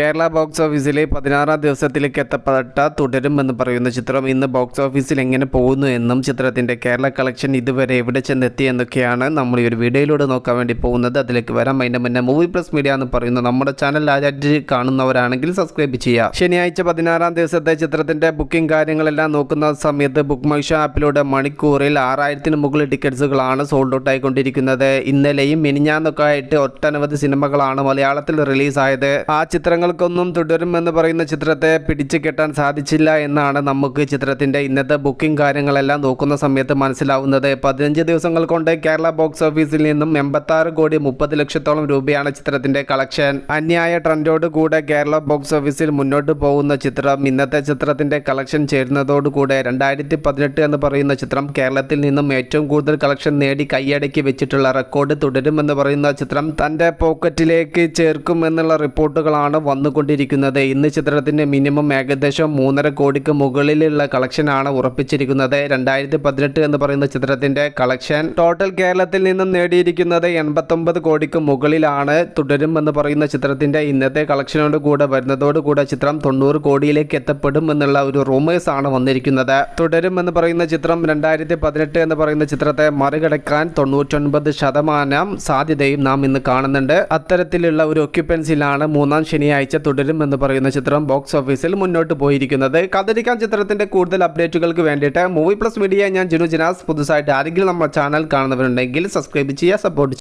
Kerala box ഓഫീസിലെ പതിനാറാം ദിവസത്തിലേക്ക് എത്തപ്പെട്ട തുടരുമെന്ന് പറയുന്ന ചിത്രം ഇന്ന് ബോക്സ് ഓഫീസിൽ എങ്ങനെ പോകുന്നു എന്നും ചിത്രത്തിന്റെ കേരള കളക്ഷൻ ഇതുവരെ എവിടെ ചെന്നെത്തി എന്നൊക്കെയാണ് നമ്മൾ ഈ ഒരു വീഡിയോയിലൂടെ നോക്കാൻ വേണ്ടി പോകുന്നത്. അതിലേക്ക് വരാം. അതിന്റെ മുന്നേ മൂവി പ്ലസ് മീഡിയ എന്ന് പറയുന്ന നമ്മുടെ ചാനൽ ആരാറ്റ് കാണുന്നവരാണെങ്കിൽ സബ്സ്ക്രൈബ് ചെയ്യുക. ശനിയാഴ്ച പതിനാറാം ദിവസത്തെ ചിത്രത്തിന്റെ ബുക്കിംഗ് കാര്യങ്ങളെല്ലാം നോക്കുന്ന സമയത്ത് ബുക്ക് മൈ ആപ്പിലൂടെ മണിക്കൂറിൽ ആറായിരത്തിന് മുകളിൽ ടിക്കറ്റ്സുകളാണ് സോൾഡ് ഔട്ട് ആയിക്കൊണ്ടിരിക്കുന്നത്. ഇന്നലെയും മിനിഞ്ഞാന്നൊക്കെ ആയിട്ട് ഒട്ടനവധി സിനിമകളാണ് മലയാളത്തിൽ റിലീസായത് ആ ചിത്രങ്ങൾക്കൊന്നും തുടരും എന്ന് പറയുന്ന ചിത്രത്തെ പിടിച്ചു കെട്ടാൻ സാധിച്ചില്ല എന്നാണ് നമുക്ക് ചിത്രത്തിന്റെ ഇന്നത്തെ ബുക്കിംഗ് കാര്യങ്ങളെല്ലാം നോക്കുന്ന സമയത്ത് മനസ്സിലാവുന്നത്. പതിനഞ്ച് ദിവസങ്ങൾ കൊണ്ട് കേരള ബോക്സ് ഓഫീസിൽ നിന്നും എൺപത്താറ് കോടി മുപ്പത് ലക്ഷത്തോളം രൂപയാണ് ചിത്രത്തിന്റെ കളക്ഷൻ അന്യായ ട്രെൻഡോട് കൂടെ കേരള ബോക്സ് ഓഫീസിൽ മുന്നോട്ട് പോകുന്ന ചിത്രം ഇന്നത്തെ ചിത്രത്തിന്റെ കളക്ഷൻ ചേരുന്നതോടുകൂടെ രണ്ടായിരത്തി പതിനെട്ട് എന്ന് പറയുന്ന ചിത്രം കേരളത്തിൽ നിന്നും ഏറ്റവും കൂടുതൽ കളക്ഷൻ നേടി കൈയടക്കി വെച്ചിട്ടുള്ള റെക്കോർഡ് തുടരുമെന്ന് പറയുന്ന ചിത്രം തന്റെ പോക്കറ്റിലേക്ക് ചേർക്കും എന്നുള്ള റിപ്പോർട്ടുകളാണ് വന്നുകൊണ്ടിരിക്കുന്നത് ഇന്ന് ചിത്രത്തിന്റെ മിനിമം ഏകദേശം മൂന്നര കോടിക്ക് മുകളിലുള്ള കളക്ഷനാണ് ഉറപ്പിച്ചിരിക്കുന്നത്. രണ്ടായിരത്തി പതിനെട്ട് എന്ന് പറയുന്ന ചിത്രത്തിന്റെ കളക്ഷൻ ടോട്ടൽ കേരളത്തിൽ നിന്നും നേടിയിരിക്കുന്നത് എൺപത്തൊമ്പത് കോടിക്ക് മുകളിലാണ്. തുടരും എന്ന് പറയുന്ന ചിത്രത്തിന്റെ ഇന്നത്തെ കളക്ഷനോട് കൂടെ വരുന്നതോടുകൂടെ ചിത്രം തൊണ്ണൂറ് കോടിയിലേക്ക് എത്തപ്പെടും എന്നുള്ള ഒരു റൂമേഴ്സ് ആണ് വന്നിരിക്കുന്നത്. തുടരും എന്ന് പറയുന്ന ചിത്രം രണ്ടായിരത്തി പതിനെട്ട് എന്ന് പറയുന്ന ചിത്രത്തെ മറികടക്കാൻ തൊണ്ണൂറ്റൊൻപത് ശതമാനം സാധ്യതയും നാം ഇന്ന് കാണുന്നുണ്ട്. അത്തരത്തിലുള്ള ഒരു ഒക്യുപ്പൻസിലാണ് മൂന്നാം ശനിയാഴ്ച തുടരും എന്ന് പറയുന്ന ചിത്രം ബോക്സ് ഓഫീസിൽ മുന്നോട്ട് പോയിരിക്കുന്നത്. കഥരിക്കാൻ ചിത്രത്തിന്റെ കൂടുതൽ അപ്ഡേറ്റുകൾക്ക് വേണ്ടിയിട്ട്. മൂവി പ്ലസ് മീഡിയ ഞാൻ ജിനു ജിനാസ്. പുതുസായിട്ട് ആരെങ്കിലും നമ്മുടെ ചാനൽ കാണുന്നവരുണ്ടെങ്കിൽ സബ്സ്ക്രൈബ് ചെയ്യുക സപ്പോർട്ട്